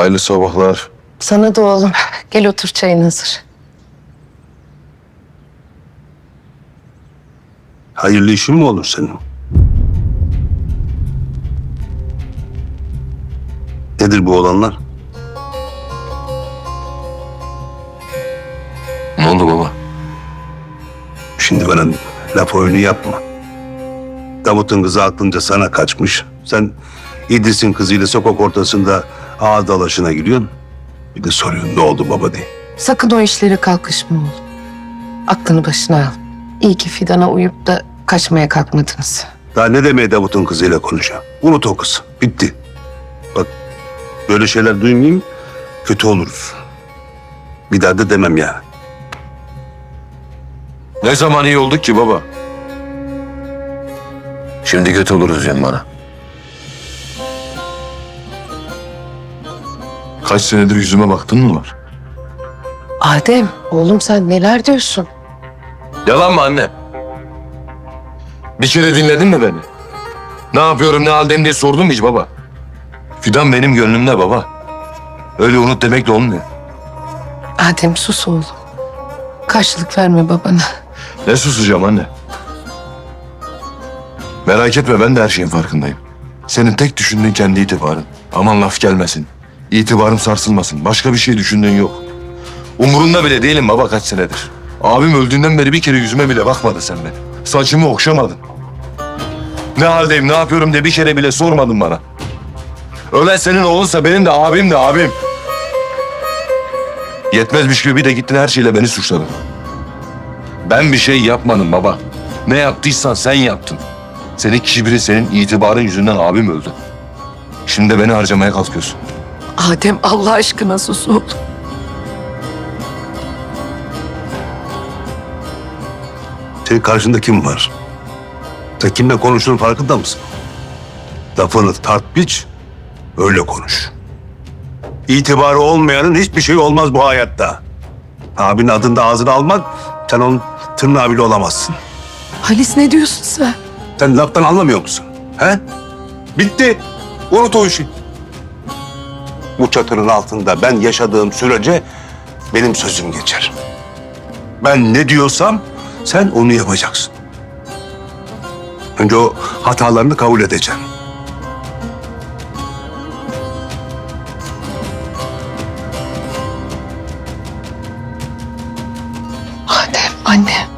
Hayırlı sabahlar. Sana da oğlum. Gel otur çayın hazır. Hayırlı işin mi olur senin? Nedir bu olanlar? Ne oldu baba? Şimdi bana laf oyunu yapma. Davut'un kızı aklınca sana kaçmış. Sen İdris'in kızıyla sokak ortasında ağ dalaşına giriyorsun. Bir de soruyorsun ne oldu baba diye. Sakın o işlere kalkışma oğlum. Aklını başına al. İyi ki Fidan'a uyup da kaçmaya kalkmadınız. Daha ne demeye Davut'un kızıyla konuşuyor? Unut o kız. Bitti. Bak böyle şeyler duymayayım kötü oluruz. Bir daha da demem yani. Ne zaman iyi olduk ki baba? Şimdi kötü oluruz Cem bana. Kaç senedir yüzüme baktın mı var? Adem, oğlum sen neler diyorsun? Yalan mı anne? Bir kere dinledin mi beni? Ne yapıyorum ne haldeyim diye sordun mu hiç baba? Fidan benim gönlümde baba. Öyle unut demek de olmuyor. Adem sus oğlum. Karşılık verme babana. Ne susacağım anne? Merak etme ben de her şeyin farkındayım. Senin tek düşündüğün kendi itibarın. Aman laf gelmesin. İtibarım sarsılmasın. Başka bir şey düşündüğün yok. Umurunda bile değilim baba kaç senedir. Abim öldüğünden beri bir kere yüzüme bile bakmadı sen benim. Saçımı okşamadın. Ne haldeyim, ne yapıyorum diye bir kere bile sormadın bana. Ölen senin oğlunsa benim de abim de abim. Yetmezmiş gibi bir de gittin her şeyle beni suçladın. Ben bir şey yapmadım baba. Ne yaptıysan sen yaptın. Senin kibri, senin itibarın yüzünden abim öldü. Şimdi de beni harcamaya kalkıyorsun. Adem Allah aşkına sus oğlum. Senin karşında kim var? Sen kimle konuştuğunun farkında mısın? Lafını tart biç, öyle konuş. İtibarı olmayanın hiçbir şey olmaz bu hayatta. Abinin adını da ağzına almak, sen onun tırnağı bile olamazsın. Halis ne diyorsun sen? Sen laftan anlamıyor musun? He? Bitti. Unut o işi bu çatının altında ben yaşadığım sürece benim sözüm geçer. Ben ne diyorsam sen onu yapacaksın. Önce o hatalarını kabul edeceğim. Adem, anne.